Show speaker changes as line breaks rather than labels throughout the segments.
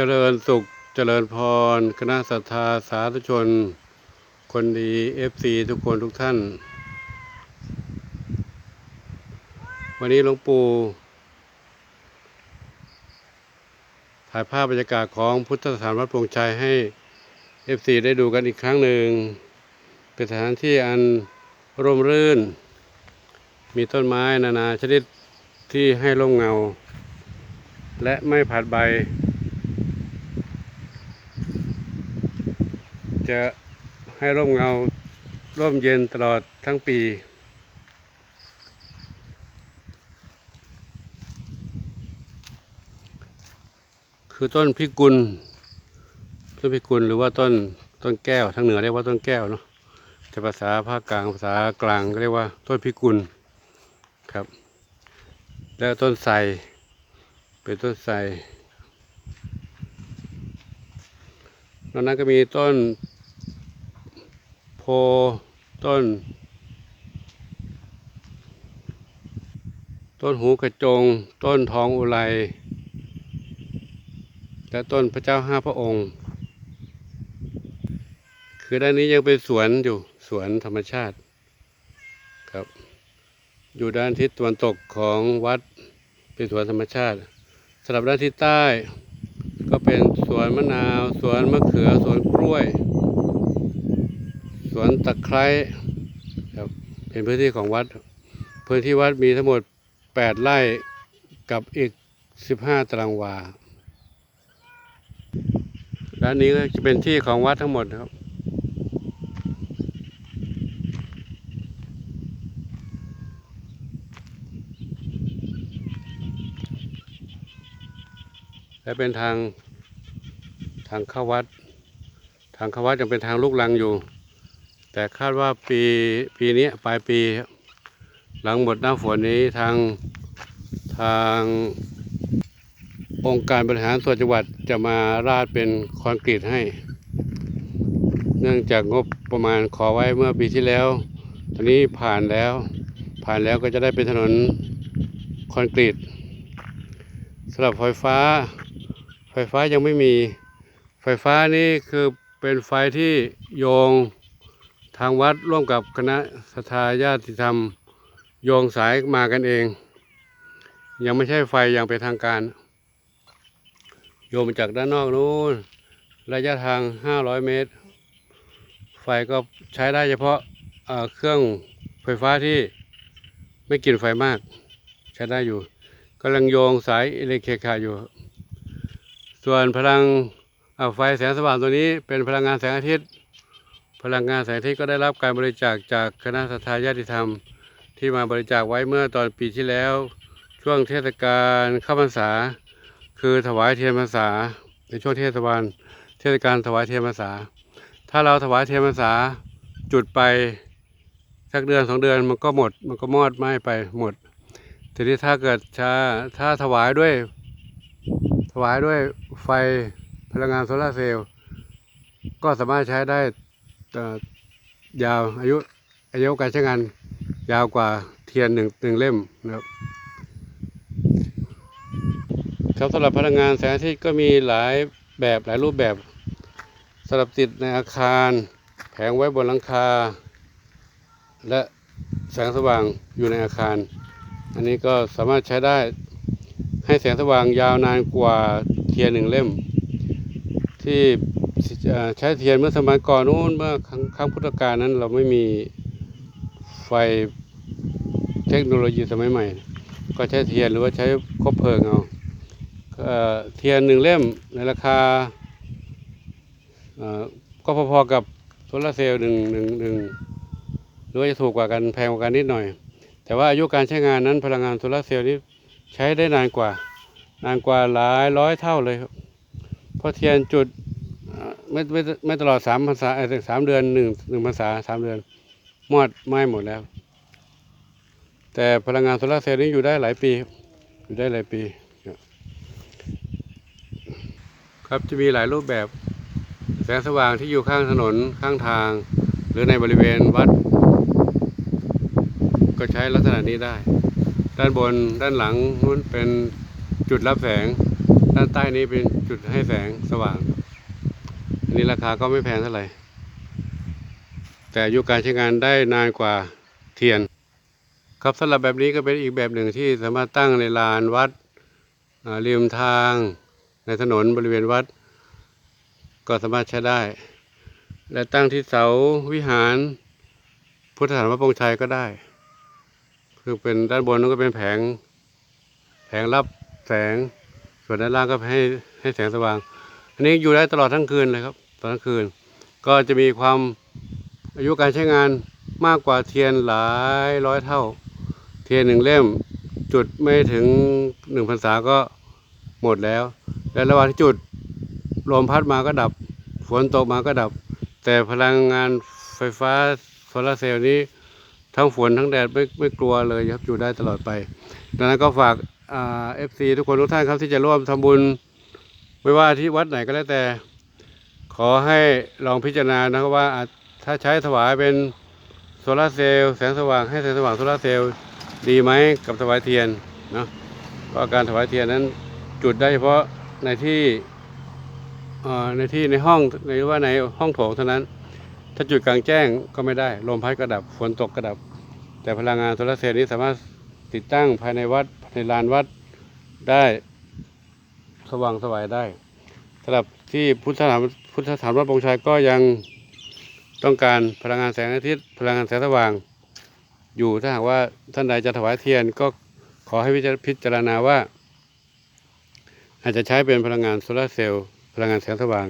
เจริญสุขเจริญพร คณะศรัทธาสาธุชน คนดีเอฟซีทุกคนทุกท่าน วันนี้หลวงปู่ถ่ายภาพบรรยากาศของพุทธสถานวัดปร่งชัยให้เอฟซีได้ดูกันอีกครั้งหนึ่ง เป็นสถานที่อันร่มรื่น มีต้นไม้นานาชนิดที่ให้ร่มเงา และไม่ผัดใบ จะให้ร่มเงาร่มเย็นตลอดทั้งปี คือต้นพิกุล ต้นพิกุลหรือว่าต้นต้นแก้วทางเหนือเรียกว่าต้นแก้วเนาะแต่ภาษาภาคกลางภาษากลางก็เรียกว่าต้นพิกุลครับ แล้วต้นไทรเป็นต้นไทรนอกนั้นก็มีต้น ต้น ต้นหูกระจง ต้นทองอุไรและต้นพระเจ้าห้าพระองค์ คือด้านนี้ยังเป็นสวนอยู่สวนธรรมชาติครับ อยู่ด้านทิศตะวันตกของวัดเป็นสวนธรรมชาติสำหรับด้านทิศใต้ ก็เป็นสวนมะนาว สวนมะเขือสวนกล้วย วนตะไคร้ครับเป็นพื้นที่ของวัด พื้นที่วัดมีทั้งหมด 8 ไร่กับอีก 15 ตารางวาด้านนี้ก็จะเป็นที่ของวัดทั้งหมดครับและเป็นทางทางเข้าวัด ทางเข้าวัดยังเป็นทางลูกลังอยู่ แต่คาดว่าปีปีนี้ปลายปี หลังหมดหน้าฝนนี้ทางทางองค์การบริหารส่วนจังหวัดจะมาราดเป็นคอนกรีตให้ เนื่องจากงบประมาณขอไว้เมื่อปีที่แล้ว ตอนนี้ผ่านแล้ว ผ่านแล้วก็จะได้เป็นถนนคอนกรีตสำหรับไฟฟ้า ไฟฟ้ายังไม่มี ไฟฟ้านี่คือเป็นไฟที่โยง ทางวัดร่วมกับคณะสทาญาติธรรมโยงสายมากันเอง ยังไม่ใช่ไฟอย่างเป็นทางการ โยงมจากด้านนอกนู้นระยะทาง 500 เมตร ไฟก็ใช้ได้เฉพาะเอ่อเครื่องไฟฟ้าที่ไม่กินไฟมาก ใช้ได้อยู่กำลังโยงสายอิเล็กทริกขาอยู่ ส่วนพลังไฟแสงสว่างตัวนี้เป็นพลังงานแสงอาทิตย์ พลังงานแสงอาทิตย์ก็ได้รับการบริจาคจากคณะสัตยาญาติธรรม ที่มาบริจาคไว้เมื่อตอนปีที่แล้ว ช่วงเทศกาลเข้าพรรษา คือถวายเทียนพรรษา ในช่วงเทศบาลเทศกาลถวายเทียนพรรษา ถ้าเราถวายเทียนพรรษาจุดไปสักเดือนสองเดือนมันก็หมดมันก็มอดไหม้ไปหมด ทีนี้ถ้าเกิดช้าถ้าถวายด้วย ถวายด้วยไฟพลังงานโซลาร์เซลล์ก็สามารถใช้ได้ ยาวอายุอายุการใช้งานยาวกว่าเทียนหนึ่งหนึ่งเล่มนะครับครับสำหรับพลังงานแสงอาทิตย์ก็มีหลายแบบหลายรูปแบบสำหรับติดในอาคาร แผงไว้บนหลังคา และแสงสว่างอยู่ในอาคาร อันนี้ก็สามารถใช้ได้ให้แสงสว่างยาวนานกว่าเทียนหนึ่งเล่ม ที่ ใช้เทียนเมื่อสมัยก่อนนู้นเมื่อครั้งครั้งพุทธกาลนั้น เราไม่มีไฟเทคโนโลยีสมัยใหม่ ก็ใช้เทียนหรือว่าใช้คบเพลิงเอาเทียนหนึ่งเล่มในราคาก็พอๆกับโซลาร์เซลล์หนึ่งหนึ่งหนึ่งหรือว่าจะถูกกว่ากันแพงกว่ากันนิดหน่อย แต่ว่าอายุการใช้งานนั้นพลังงานโซลาร์เซลล์นี้ใช้ได้นานกว่า นานกว่าหลายร้อยเท่าเลยเพราะเทียนจุด ไม่ไม่ไม่ตลอดสามภาษาเอ่อสามเดือนหนึ่งหนึ่งภาษาสามเดือนมอดไหม้หมดแล้ว แต่พลังงานโซลาร์เซลล์นี้อยู่ได้หลายปี อยู่ได้หลายปี ครับจะมีหลายรูปแบบ แสงสว่างที่อยู่ข้างถนนข้างทาง หรือในบริเวณวัด ก็ใช้ลักษณะนี้ได้ ด้านบนด้านหลังนู้นเป็นจุดรับแสง ด้านใต้นี้เป็นจุดให้แสงสว่าง นี้ราคาก็ไม่แพงเท่าไหร่ แต่อายุการใช้งานได้นานกว่าเทียน ครับสำหรับแบบนี้ก็เป็นอีกแบบหนึ่งที่สามารถตั้งในลานวัดริมทาง ในถนนบริเวณวัด ก็สามารถใช้ได้ และตั้งที่เสาวิหาร พุทธสถานพระปงชัยก็ได้ คือเป็นด้านบนนั้นก็เป็นแผง แผงรับแสงส่วนด้านล่างก็ให้ให้แสงสว่าง อันนี้อยู่ได้ตลอดทั้งคืนเลยครับ ตอดทั้งคืน ก็จะมีความอายุการใช้งานมากกว่าเทียนหลายร้อยเท่า เทียนหนึ่งเล่มจุดไม่ถึงหนึ่งพรรษาก็หมดแล้ว และระหว่างที่จุดลมพัดมาก็ดับ ฝนตกมาก็ดับ แต่พลังงานไฟฟ้าโซลาร์เซลล์นี้ทั้งฝนทั้งแดดไม่ไม่กลัวเลยครับอยู่ได้ตลอดไป ดังนั้นก็ฝากเอฟซีทุกคนทุกท่านครับที่จะร่วมทำบุญ ไม่ว่าที่วัดไหนก็แล้วแต่ ขอให้ลองพิจารณานะครับว่าถ้าใช้ถวายเป็นโซลาร์เซลล์แสงสว่างให้แสงสว่างโซลาร์เซลล์ดีไหมกับถวายเทียนเนาะก็การถวายเทียนนั้นจุดได้เฉพาะในที่ในที่ในห้องในหรือว่าในห้องโถงเท่านั้น ถ้าจุดกลางแจ้งก็ไม่ได้ลมพัดก็ดับฝนตกก็ดับ แต่พลังงานโซลาร์เซลล์นี้สามารถติดตั้งภายในวัดในลานวัดได้สว่างสวายได้สำหรับที่พุทธสถาน พุทธสถานวัดบงชัยก็ยังต้องการพลังงานแสงอาทิตย์ พลังงานแสงสว่าง อยู่ถ้าหากว่าท่านใดจะถวายเทียนก็ขอให้พิจารพิจารณาว่า อาจจะใช้เป็นพลังงานโซลาร์เซลล์พลังงานแสงสว่าง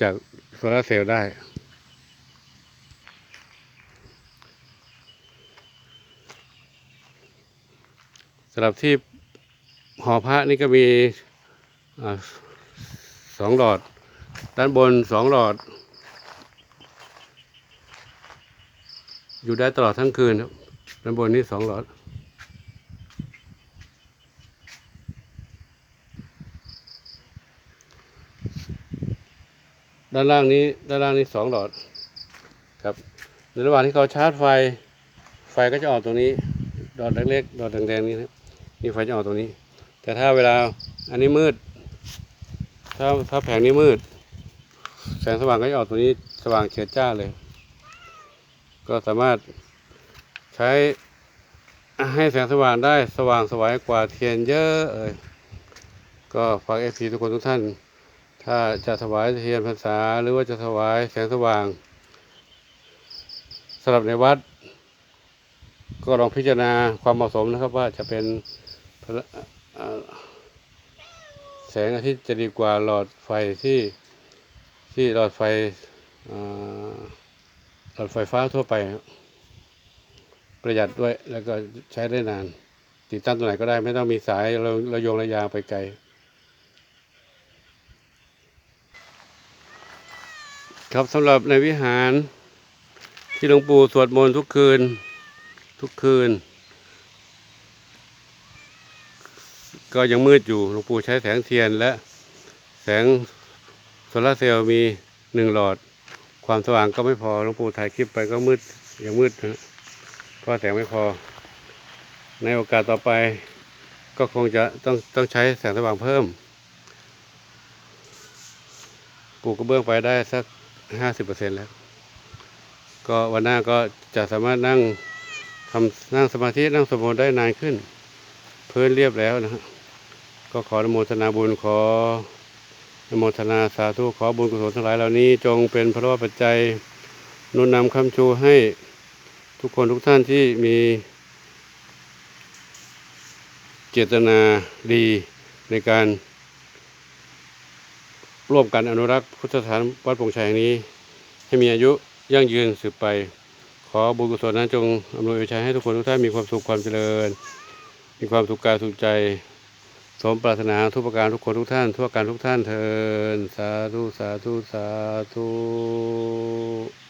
จากโซลาร์เซลล์ได้สำหรับที่หอพระนี่ก็มีอสองหลอด ด้านบนสองหลอด อยู่ได้ตลอดทั้งคืนครับ ด้านบนนี่สองหลอด ด้านล่างนี้ด้านล่างนี้สองหลอดครับในระหว่างที่เขาชาร์จไฟ ไฟก็จะออกตรงนี้ ดอทเล็กๆ ดอทแดงๆ นี่นะนี่ไฟจะออกตรงนี้ แต่ถ้าเวลาอันนี้มืด ถ้าถ้าแผงนี้มืด แสงสว่างก็จะออกตรงนี้สว่างเฉียดจ้าเลย ก็สามารถใช้ให้แสงสว่างได้สว่างสวายกว่าเทียนเยอะเลยก็ฝากเอฟซีทุกคนทุกท่าน ถ้าจะถวายเทียนพรรษาหรือว่าจะถวายแสงสว่างสำหรับในวัด ก็ลองพิจารณาความเหมาะสมนะครับว่าจะเป็นแสงอาทิตย์จะดีกว่าหลอดไฟที่ ที่หลอดไฟหลอดไฟฟ้าทั่วไป ประหยัดด้วยแล้วก็ใช้ได้นาน ติดตั้งตรงไหนก็ได้ไม่ต้องมีสายเราเราโยงระยางไปไกลครับสำหรับในวิหารที่หลวงปู่สวดมนต์ทุกคืนทุกคืน ก็ยังมืดอยู่หลวงปู่ใช้แสงเทียนและแสง โซลาร์เซลล์มีหนึ่งหลอด ความสว่างก็ไม่พอหลวงปู่ถ่ายคลิปไปก็มืดยังมืดนะเพราะแสงไม่พอ ในโอกาสต่อไป ก็คงจะต้องต้องใช้แสงสว่างเพิ่มปลูกกระเบื้องไปได้สักห้าสิบเปอร์เซ็นแล้ว ก็วันหน้าก็จะสามารถนั่งทำนั่งสมาธินั่งสมนต์ได้นานขึ้น เพื้นเรียบแล้วนะฮะก็ขออนุโมทนาบุญขอ โมทนาสาธุขอบุญกุศลทั้งหลายเหล่านี้ จงเป็นพระวปัจจัยนุนนำคำชูให้ทุกคนทุกท่านที่มีเจตนาดีในการร่วมกันอนุรักษ์พุทธสถานวัดปงชัยแห่งนี้ ให้มีอายุยั่งยืนสืบไป ขอบุญกุศลนั้นจงอำนวยอวยชัยให้ทุกคนทุกท่านมีความสุขความเจริญ มีความสุขกายสุขใจ สมปรารถนาทุกประการทุกคนทุกท่านทั่วการทุกท่านเทินสาธุสาธุสาธุ